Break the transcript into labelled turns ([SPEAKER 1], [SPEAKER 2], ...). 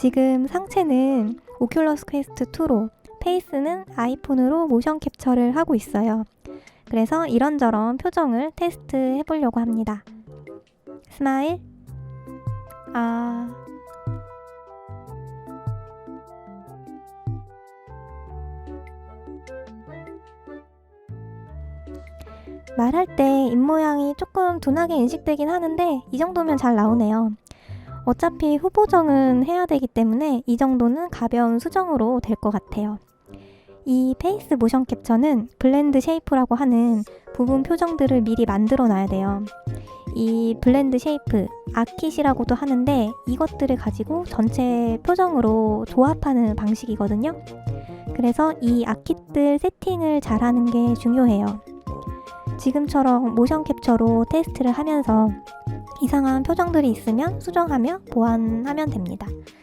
[SPEAKER 1] 지금 상체는 오큘러스 퀘스트 2로 페이스는 아이폰으로 모션 캡처를 하고 있어요. 그래서 이런저런 표정을 테스트 해보려고 합니다. 스마일. 아. 말할 때 입모양이 조금 둔하게 인식되긴 하는데 이 정도면 잘 나오네요. 어차피 후보정은 해야 되기 때문에 이 정도는 가벼운 수정으로 될 것 같아요. 이 페이스 모션 캡처는 블렌드 쉐이프라고 하는 부분 표정들을 미리 만들어 놔야 돼요. 이 블렌드 쉐이프, 아킷이라고도 하는데 이것들을 가지고 전체 표정으로 조합하는 방식이거든요. 그래서 이 아킷들 세팅을 잘 하는 게 중요해요. 지금처럼 모션 캡처로 테스트를 하면서 이상한 표정들이 있으면 수정하며 보완하면 됩니다.